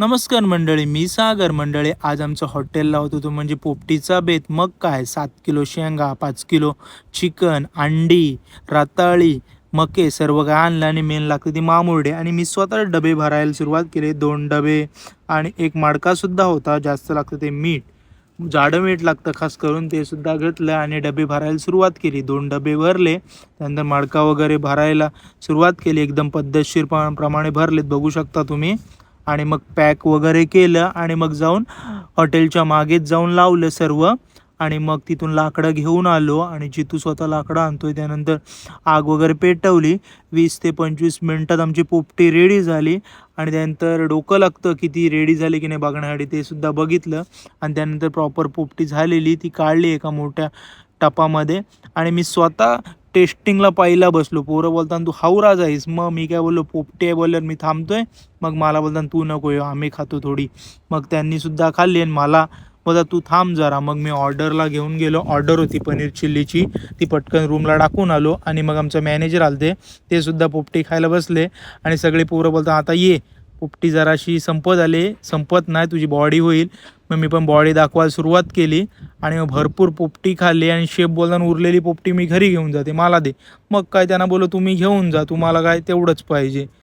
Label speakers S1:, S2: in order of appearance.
S1: नमस्कार मंडळी मी सागर मंडळी. आज आमचं हॉटेलला होतो तो म्हणजे पोपटीचा बेत. मग काय? सात किलो शेंगा पाच किलो चिकन अंडी रताळी मके सर्व काय आणलं आणि मेन लागतं ती मामुरडे. आणि मी स्वतः डबे भरायला सुरुवात केली. दोन डबे आणि एक माडकासुद्धा होता. जास्त लागतं ते मीठ. जाडं मीठ लागतं खास करून ते सुद्धा घेतलं आणि डबे भरायला सुरुवात केली. दोन डबे भरले. त्यानंतर मडका वगैरे भरायला सुरुवात केली. एकदम पद्धतशीर प्रमाणे भरलेत. बघू शकता तुम्ही. आणि मग पॅक वगैरे केलं आणि मग जाऊन हॉटेलच्या मागेच जाऊन लावलं सर्व. आणि मग तिथून लाकडं घेऊन आलो आणि जितू स्वतः लाकडं आणतोय त्यानंतर आग वगैरे पेटवली. वीस ते पंचवीस मिनटात आमची पोपटी रेडी झाली. आणि त्यानंतर डोकं लागतं की ती रेडी झाली की नाही बघण्यासाठी ते सुद्धा बघितलं. आणि त्यानंतर प्रॉपर पोपटी झालेली ती काढली एका मोठ्या टपामध्ये. आणि मी स्वतः टेस्टिंगला पहिला बसलो. पोरं बोलताना तू हावरा आहेस मग मी काय बोललो पोपटी आहे बोलल्यावर मी थांबतोय. मग मला बोलताना तू नको येऊ आम्ही खातो थोडी. मग त्यांनी सुद्धा खाल्ली आणि मला बोलता तू थांब जरा. मग मी ऑर्डरला घेऊन गेलो. ऑर्डर होती पनीर चिल्लीची. ती पटकन रूमला टाकून आलो आणि मग आमचं मॅनेजर आलते. ते सुद्धा पोपटी खायला बसले आणि सगळे पोरं बोलतात आता ये. पोपटी जराशी संपत आले. संपत नाही तुझी बॉडी होईल. मग मी पण बॉडी दाखवायला सुरुवात केली. आणि मग भरपूर पोपटी खाल्ली आणि शेप बोलताना उरलेली पोपटी मी घरी घेऊन जाते. मला दे. मग काय त्यांना बोललो तुम्ही घेऊन जा. तुम्हाला काय तेवढंच पाहिजे.